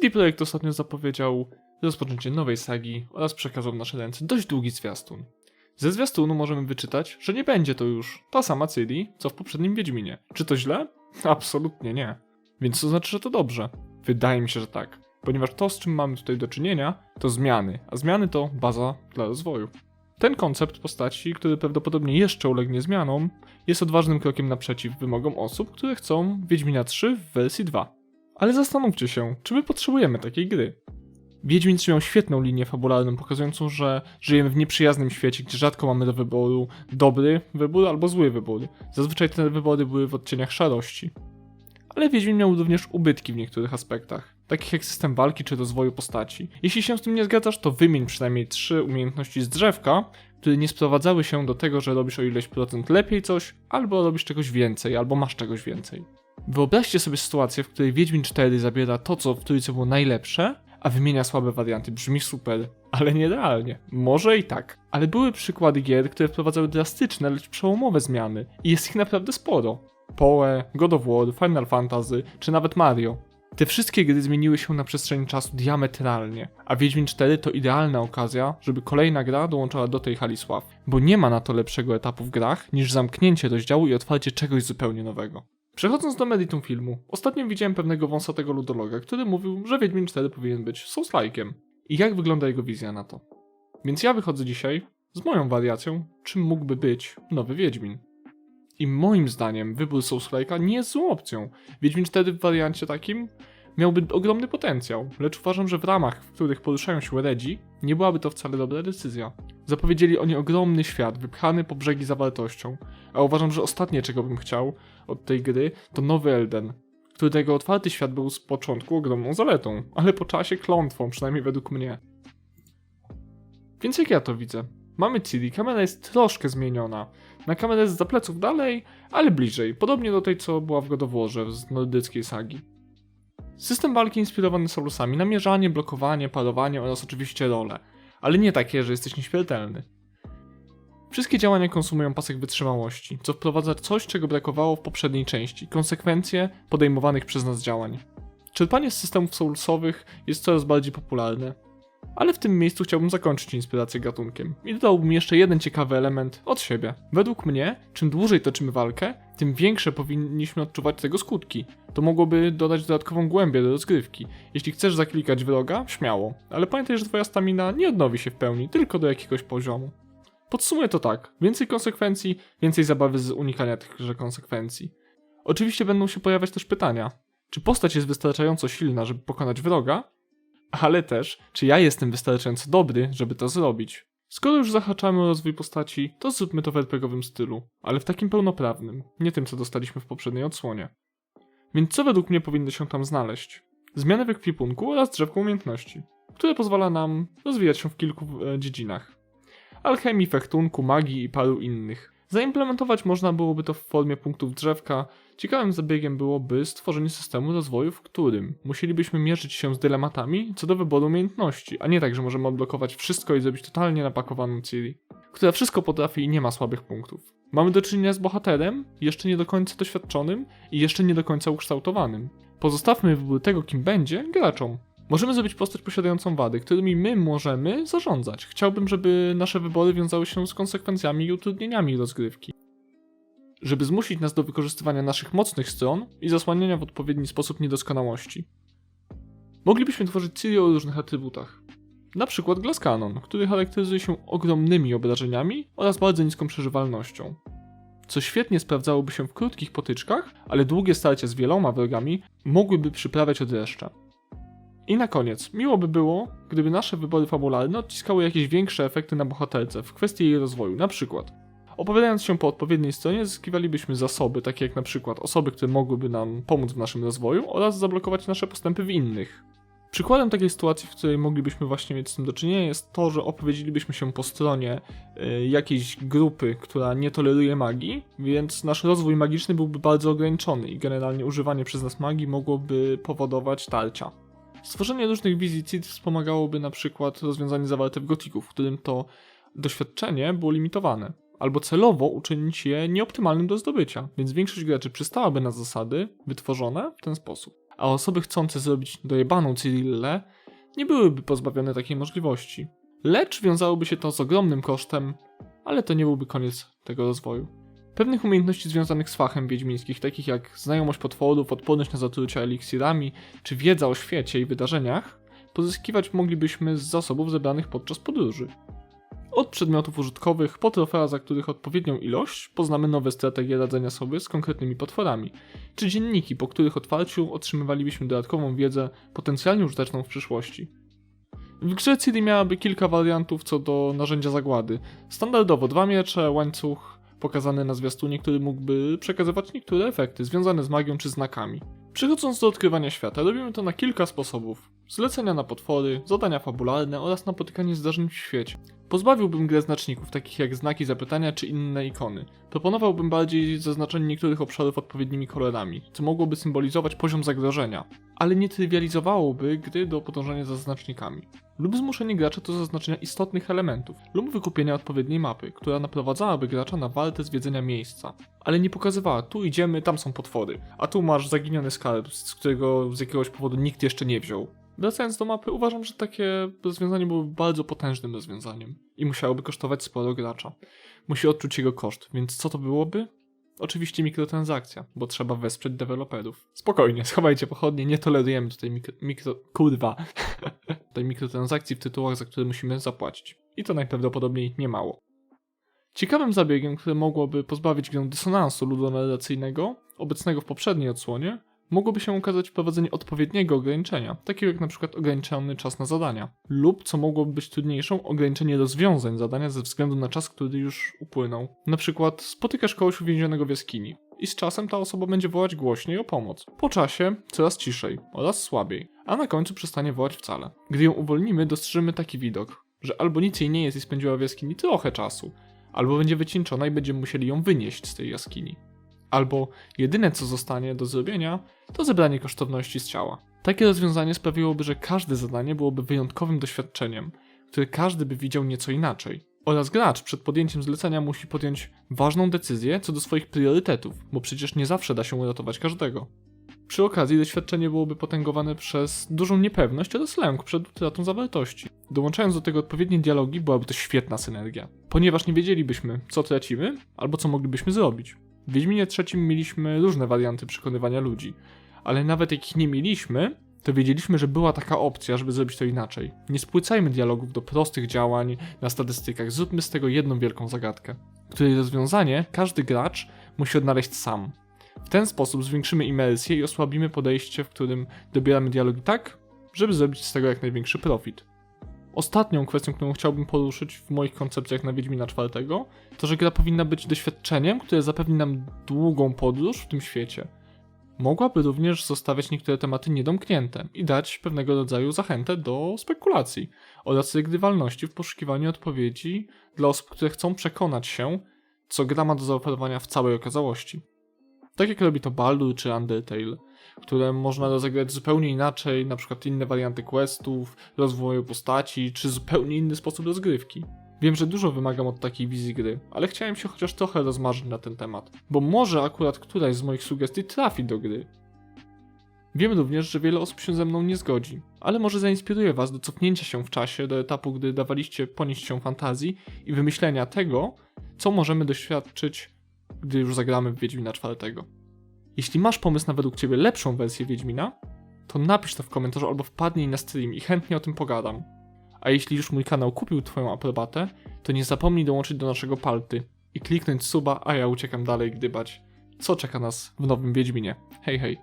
CD Projekt ostatnio zapowiedział rozpoczęcie nowej sagi oraz przekazał w nasze ręce dość długi zwiastun. Ze zwiastunu możemy wyczytać, że nie będzie to już ta sama Ciri, co w poprzednim Wiedźminie. Czy to źle? Absolutnie nie. Więc to znaczy, że to dobrze. Wydaje mi się, że tak. Ponieważ to, z czym mamy tutaj do czynienia, to zmiany, a zmiany to baza dla rozwoju. Ten koncept postaci, który prawdopodobnie jeszcze ulegnie zmianom, jest odważnym krokiem naprzeciw wymogom osób, które chcą Wiedźmina 3 w wersji 2. Ale zastanówcie się, czy my potrzebujemy takiej gry? Wiedźmin 3 miał świetną linię fabularną, pokazującą, że żyjemy w nieprzyjaznym świecie, gdzie rzadko mamy do wyboru dobry wybór albo zły wybór. Zazwyczaj te wybory były w odcieniach szarości. Ale Wiedźmin miał również ubytki w niektórych aspektach, takich jak system walki czy rozwoju postaci. Jeśli się z tym nie zgadzasz, to wymień przynajmniej trzy umiejętności z drzewka, które nie sprowadzały się do tego, że robisz o ileś procent lepiej coś, albo robisz czegoś więcej, albo masz czegoś więcej. Wyobraźcie sobie sytuację, w której Wiedźmin 4 zabiera to, co w trójce było najlepsze, a wymienia słabe warianty. Brzmi super, ale nierealnie. Może i tak. Ale były przykłady gier, które wprowadzały drastyczne, lecz przełomowe zmiany. I jest ich naprawdę sporo. Poe, God of War, Final Fantasy, czy nawet Mario. Te wszystkie gry zmieniły się na przestrzeni czasu diametralnie, a Wiedźmin 4 to idealna okazja, żeby kolejna gra dołączała do tej hali sław, bo nie ma na to lepszego etapu w grach niż zamknięcie rozdziału i otwarcie czegoś zupełnie nowego. Przechodząc do meritum filmu, ostatnio widziałem pewnego wąsatego ludologa, który mówił, że Wiedźmin 4 powinien być Souls-like'iem. I jak wygląda jego wizja na to? Więc ja wychodzę dzisiaj z moją wariacją, czym mógłby być nowy Wiedźmin. I moim zdaniem wybór Souls-like'a nie jest złą opcją. Wiedźmin 4 w wariancie takim miałby ogromny potencjał, lecz uważam, że w ramach, w których poruszają się Redzi, nie byłaby to wcale dobra decyzja. Zapowiedzieli oni ogromny świat, wypchany po brzegi zawartością, a uważam, że ostatnie czego bym chciał od tej gry to nowy Elden, którego otwarty świat był z początku ogromną zaletą, ale po czasie klątwą, przynajmniej według mnie. Więc jak ja to widzę? Mamy Ciri, kamera jest troszkę zmieniona. Na kamerę jest za pleców dalej, ale bliżej, podobnie do tej, co była w Godoworze z nordyckiej sagi. System walki inspirowany Solusami, namierzanie, blokowanie, parowanie oraz oczywiście role, ale nie takie, że jesteś nieśmiertelny. Wszystkie działania konsumują pasek wytrzymałości, co wprowadza coś, czego brakowało w poprzedniej części konsekwencje podejmowanych przez nas działań. Czerpanie z systemów soulsowych jest coraz bardziej popularne, ale w tym miejscu chciałbym zakończyć inspirację gatunkiem i dodałbym jeszcze jeden ciekawy element od siebie. Według mnie, czym dłużej toczymy walkę, tym większe powinniśmy odczuwać tego skutki. To mogłoby dodać dodatkową głębię do rozgrywki. Jeśli chcesz zaklikać wroga, śmiało, ale pamiętaj, że twoja stamina nie odnowi się w pełni, tylko do jakiegoś poziomu. Podsumuję to tak: więcej konsekwencji, więcej zabawy z unikania tychże konsekwencji. Oczywiście będą się pojawiać też pytania. Czy postać jest wystarczająco silna, żeby pokonać wroga? Ale też, czy ja jestem wystarczająco dobry, żeby to zrobić? Skoro już zahaczamy o rozwój postaci, to zróbmy to w RPGowym stylu, ale w takim pełnoprawnym, nie tym co dostaliśmy w poprzedniej odsłonie. Więc co według mnie powinno się tam znaleźć? Zmiany w ekwipunku oraz drzewko umiejętności, które pozwala nam rozwijać się w kilku e, dziedzinach alchemii, fechtunku, magii i paru innych. Zaimplementować można byłoby to w formie punktów drzewka. Ciekawym zabiegiem byłoby stworzenie systemu rozwoju, w którym musielibyśmy mierzyć się z dylematami co do wyboru umiejętności, a nie tak, że możemy odblokować wszystko i zrobić totalnie napakowaną Ciri, która wszystko potrafi i nie ma słabych punktów. Mamy do czynienia z bohaterem, jeszcze nie do końca doświadczonym i jeszcze nie do końca ukształtowanym. Pozostawmy wybór tego, kim będzie, graczom. Możemy zrobić postać posiadającą wady, którymi my możemy zarządzać. Chciałbym, żeby nasze wybory wiązały się z konsekwencjami i utrudnieniami rozgrywki. Żeby zmusić nas do wykorzystywania naszych mocnych stron i zasłaniania w odpowiedni sposób niedoskonałości. Moglibyśmy tworzyć Ciri o różnych atrybutach. Na przykład Glass Cannon, który charakteryzuje się ogromnymi obrażeniami oraz bardzo niską przeżywalnością. Co świetnie sprawdzałoby się w krótkich potyczkach, ale długie starcia z wieloma wrogami mogłyby przyprawiać od dreszcza. I na koniec, miło by było, gdyby nasze wybory fabularne odciskały jakieś większe efekty na bohaterce w kwestii jej rozwoju, na przykład. Opowiadając się po odpowiedniej stronie, zyskiwalibyśmy zasoby, takie jak na przykład osoby, które mogłyby nam pomóc w naszym rozwoju oraz zablokować nasze postępy w innych. Przykładem takiej sytuacji, w której moglibyśmy właśnie mieć z tym do czynienia, jest to, że opowiedzielibyśmy się po stronie y, jakiejś grupy, która nie toleruje magii, więc nasz rozwój magiczny byłby bardzo ograniczony i generalnie używanie przez nas magii mogłoby powodować tarcia. Stworzenie różnych wizji CIT wspomagałoby na przykład rozwiązanie zawarte w Gotiku, w którym to doświadczenie było limitowane, albo celowo uczynić je nieoptymalnym do zdobycia, więc większość graczy przystałaby na zasady wytworzone w ten sposób. a osoby chcące zrobić dojebaną Cyrillę nie byłyby pozbawione takiej możliwości. Lecz wiązałoby się to z ogromnym kosztem, ale to nie byłby koniec tego rozwoju. Pewnych umiejętności związanych z fachem wiedźmińskich, takich jak znajomość potworów, odporność na zatrucia eliksirami, czy wiedza o świecie i wydarzeniach, pozyskiwać moglibyśmy z zasobów zebranych podczas podróży. Od przedmiotów użytkowych po trofea, za których odpowiednią ilość poznamy nowe strategie radzenia sobie z konkretnymi potworami, czy dzienniki, po których otwarciu otrzymywalibyśmy dodatkową wiedzę potencjalnie użyteczną w przyszłości. W grze Ciri miałaby kilka wariantów co do narzędzia zagłady. Standardowo dwa miecze, łańcuch pokazany na zwiastunie, który mógłby przekazywać niektóre efekty związane z magią czy znakami. Przechodząc do odkrywania świata, robimy to na kilka sposobów. Zlecenia na potwory, zadania fabularne oraz napotykanie zdarzeń w świecie. Pozbawiłbym grę znaczników, takich jak znaki zapytania czy inne ikony. Proponowałbym bardziej zaznaczenie niektórych obszarów odpowiednimi kolorami, co mogłoby symbolizować poziom zagrożenia, ale nie trywializowałoby gry do podążania za znacznikami. Lub zmuszenie gracza do zaznaczenia istotnych elementów, lub wykupienia odpowiedniej mapy, która naprowadzałaby gracza na walkę zwiedzenia miejsca, ale nie pokazywała, tu idziemy, tam są potwory, a tu masz zaginiony skarb, z którego z jakiegoś powodu nikt jeszcze nie wziął. Wracając do mapy, uważam, że takie rozwiązanie byłoby bardzo potężnym rozwiązaniem i musiałoby kosztować sporo gracza. Musi odczuć jego koszt, więc co to byłoby? Oczywiście mikrotransakcja, bo trzeba wesprzeć deweloperów. Spokojnie, schowajcie pochodnie, nie tolerujemy tutaj mikro... mikro kurwa. tej mikrotransakcji w tytułach, za które musimy zapłacić. I to najprawdopodobniej niemało. Ciekawym zabiegiem, które mogłoby pozbawić grę dysonansu ludonarracyjnego, obecnego w poprzedniej odsłonie, mogłoby się ukazać wprowadzenie odpowiedniego ograniczenia, takiego jak przykład ograniczony czas na zadania, lub co mogłoby być trudniejszą, ograniczenie rozwiązań zadania ze względu na czas, który już upłynął. Na przykład spotykasz kogoś uwięzionego w jaskini i z czasem ta osoba będzie wołać głośniej o pomoc. Po czasie coraz ciszej oraz słabiej, a na końcu przestanie wołać wcale. Gdy ją uwolnimy, dostrzeżymy taki widok, że albo nic jej nie jest i spędziła w jaskini trochę czasu, albo będzie wycieńczona i będziemy musieli ją wynieść z tej jaskini. Albo jedyne co zostanie do zrobienia, to zebranie kosztowności z ciała. Takie rozwiązanie sprawiłoby, że każde zadanie byłoby wyjątkowym doświadczeniem, które każdy by widział nieco inaczej. Oraz gracz przed podjęciem zlecenia musi podjąć ważną decyzję co do swoich priorytetów, bo przecież nie zawsze da się uratować każdego. Przy okazji doświadczenie byłoby potęgowane przez dużą niepewność oraz lęk przed utratą zawartości. Dołączając do tego odpowiednie dialogi, byłaby to świetna synergia, ponieważ nie wiedzielibyśmy, co tracimy albo co moglibyśmy zrobić. W Wiedźminie trzecim mieliśmy różne warianty przekonywania ludzi, ale nawet jak ich nie mieliśmy, to wiedzieliśmy, że była taka opcja, żeby zrobić to inaczej. Nie spłycajmy dialogów do prostych działań na statystykach, zróbmy z tego jedną wielką zagadkę, której rozwiązanie każdy gracz musi odnaleźć sam. W ten sposób zwiększymy imersję i osłabimy podejście, w którym dobieramy dialogi tak, żeby zrobić z tego jak największy profit. Ostatnią kwestią, którą chciałbym poruszyć w moich koncepcjach na Wiedźmina IV, to że gra powinna być doświadczeniem, które zapewni nam długą podróż w tym świecie. Mogłaby również zostawiać niektóre tematy niedomknięte i dać pewnego rodzaju zachętę do spekulacji oraz regrywalności w poszukiwaniu odpowiedzi dla osób, które chcą przekonać się, co gra ma do zaoferowania w całej okazałości. Tak jak robi to Baldur czy Undertale, które można rozegrać zupełnie inaczej, na przykład inne warianty questów, rozwoju postaci, czy zupełnie inny sposób rozgrywki. Wiem, że dużo wymagam od takiej wizji gry, ale chciałem się chociaż trochę rozmarzyć na ten temat, bo może akurat któraś z moich sugestii trafi do gry. Wiem również, że wiele osób się ze mną nie zgodzi, ale może zainspiruje was do cofnięcia się w czasie do etapu, gdy dawaliście ponieść się fantazji i wymyślenia tego, co możemy doświadczyć, gdy już zagramy w Wiedźmina czwartego. Jeśli masz pomysł na według ciebie lepszą wersję Wiedźmina, to napisz to w komentarzu albo wpadnij na stream i chętnie o tym pogadam. A jeśli już mój kanał kupił twoją aprobatę, to nie zapomnij dołączyć do naszego palty i kliknąć suba, a ja uciekam dalej gdybać, co czeka nas w nowym Wiedźminie. Hej hej.